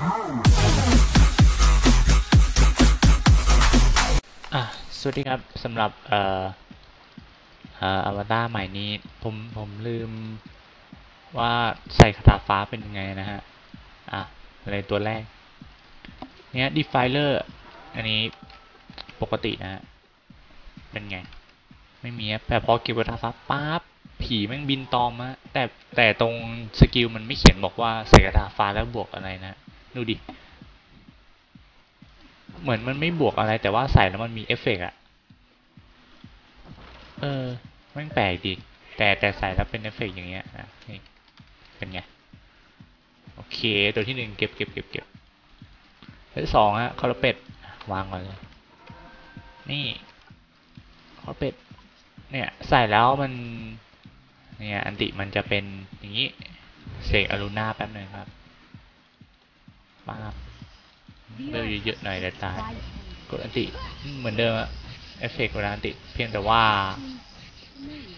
สวัสดีครับสำหรับเอ่อเอ่ออวตารใหม่นี้ผมผมลืมว่าใส่คาถาฟ้าเป็นยังไงนะฮะ อะอะไรตัวแรก เนี้ย defiler อันนี้ปกตินะฮะ เป็นไง ไม่มีแต่พอเก็บคาถาฟ้าปั๊บผีแม่งบินตอมอะแต่แต่ตรงสกิลมันไม่เขียนบอกว่าใส่คาถาฟ้าแล้วบวกอะไรนะ ดูดิ เหมือนมันไม่บวกอะไรแต่ว่าใส่แล้วมันมีเอฟเฟกต์อะเออแม่งแปลกดีแต่แต่ใส่แล้วเป็นเอฟเฟกต์อย่างเงี้ยนะนี่เป็นไง โอเค ตัวที่หนึ่งเก็บเก็บเก็บเก็บตัวที่สองฮะคอร์เป็ดวางก่อนเลยนี่คอร์เป็ดเนี่ยใส่แล้วมันเนี่ยอันติมันจะเป็นอย่างนี้เสกอลูน่าแป๊บหนึ่งครับ ปาบเลือเยอะๆหน่อยเดี๋ยวตาย กดอันติเหมือนเดิมอะเอฟเฟกต์เวลาอันติเพียงแต่ว่า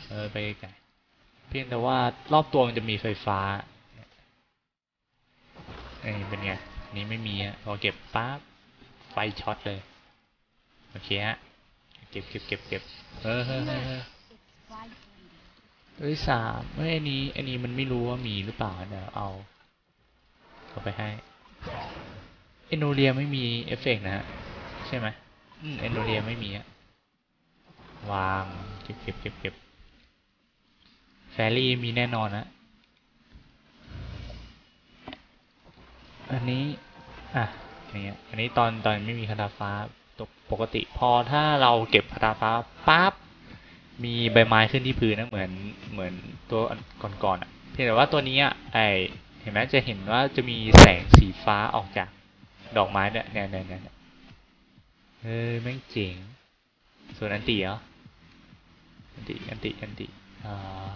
เออไปไกลเพียงแต่ว่ารอบตัวมันจะมีไฟฟ้าเอ้ยเป็นไงนี้ไม่มีอะพอเก็บปั๊บไฟช็อตเลย โอเคฮะ เก็บเก็บเก็บเก็บเออเฮ้ยเฮ้ยเฮ้ยตัวที่สามเฮ้ยอันนี้ อันนี้มันไม่รู้ว่ามีหรือเปล่าเดี๋ยวเอา เข้าไปให้ อนโนเรียไม่มีเอฟเฟกต์นะฮะ ใช่ไหมอืมเอนโนเรียไม่มีอะวางเก็บเก็บเก็บเก็บแฟรี่มีแน่นอนนะอันนี้อะนี่อันนี้ตอนตอนไม่มีคาถาฟ้าตกปกติ พอถ้าเราเก็บคาถาฟ้าปั๊บมีใบไม้ขึ้นที่พื้นนะเหมือนเหมือนตัวก่อนๆอะเพียงแต่ว่าตัวนี้อะไอเห็นไหมจะเห็นว่าจะมีแสงสีฟ้าออกจาก ดอกไม้เนี่ยเนี่ยเนี่ยเนี่ยเฮ้ยแม่งเจ๋งส่วนอันติเหรอ อันติอันติอันติอ่า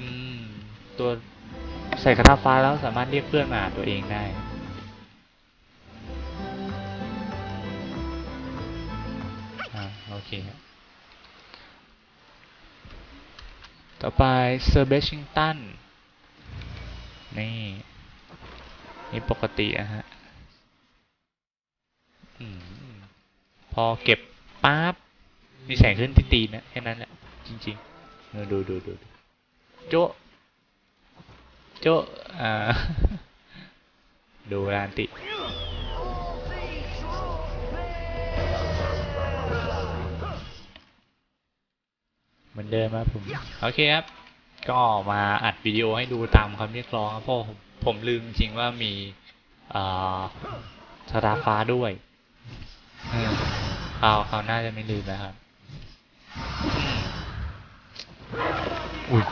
อืม ตัวใส่คาถาฟ้าแล้วสามารถเรียกเพื่อนมาหาตัวเองได้อ่าโอเคครับต่อไปเซอร์เบชิงตัน นี่นี่ปกติอะฮะอืมพอเก็บปั๊บมีแสงขึ้นที่ตีนนะแค่นั้นแหละจริงๆเออดูดูดูดูโจะโจะอ่าดูรานติเหมือนเดิมครับผม โอเคครับ ก็มาอัดวิดีโอให้ดูตามคำเรียกร้องครับเพราะผมผมลืมจริงว่ามีอ่าสตาร์ฟ้าด้วยเออคราวคราวหน้าจะไม่ลืมนะครับอืมอุ้ย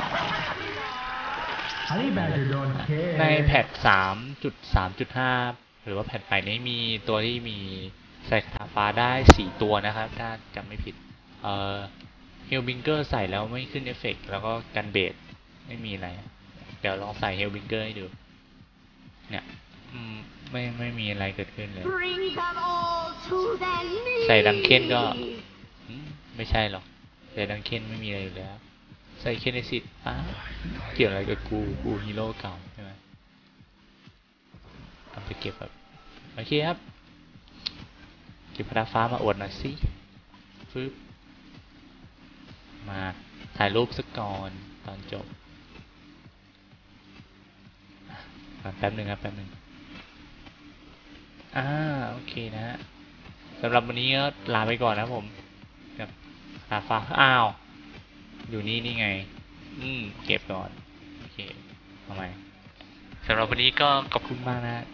Honey Badger don't care. ในแพทสามจุดสามจุดห้าหรือว่าแพทใหม่นี้มีตัวที่มีใส่คาถาฟ้าได้สี่ตัวนะครับ ถ้าจำไม่ผิด เอ่อ เฮลบิงเกอร์ใส่แล้วไม่ขึ้นเอฟเฟกต์แล้วก็กันเบสไม่มีอะไร เดี๋ยวลองใส่เฮลบิงเกอร์ให้ดู เนี่ยอืมไม่ไม่มีอะไรเกิดขึ้นเลย ใส่ดังเคนก็ไม่ใช่หรอก ใส่ดังเคนไม่มีอะไรอยู่แล้ว ใส่เคนในสิทธิ์อ้าเกี่ยวอะไรกับกูกูฮีโร่เก่าใช่ไหมเอาไปเก็บแบบโอเคครับเก็บพระฟ้ามาอวดหน่อยสิฟึบ มาถ่ายรูปสักก่อนตอนจบแป๊บหนึ่งครับแป๊บหนึ่งอ่าโอเคนะฮะสำหรับวันนี้ก็ลาไปก่อนนะผมกับพระฟ้าอ้าว อยู่นี่นี่ไง อืม เก็บก่อน โอเคทำไมสำหรับวันนี้ก็ขอบคุณมากนะฮะ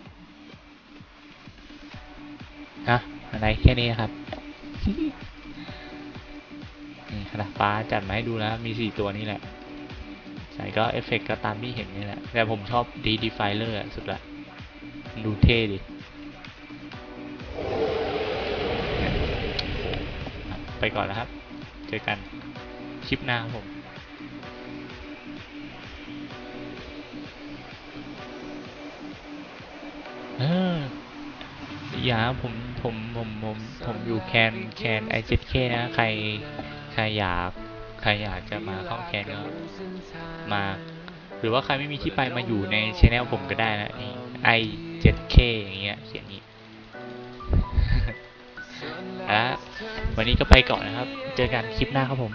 อะไรแค่นี้ครับ นี่ขนาดฟ้าจัดมาให้ดูแล้วมีสี่ตัวนี้แหละ ใส่ก็เอฟเฟกต์ก็ตามที่เห็นนี่แหละ แต่ผมชอบดีดีไฟเลอร์สุดละ ดูเท่ดิ ไปก่อนแล้วครับ เจอกันคลิปหน้าผมอย่าผมผมผมผมผมอยู่แคนแคนไอเจ็ดเคนะ ใคร ใครอยากใครอยากจะมาเข้าแคสก็มา หรือว่าใครไม่มีที่ไปมาอยู่ในช่องผมก็ได้นะนี่ i 7k อย่างเงี้ยเขียนนี้อะวันนี้ก็ไปก่อนนะครับ เจอกันคลิปหน้าครับผม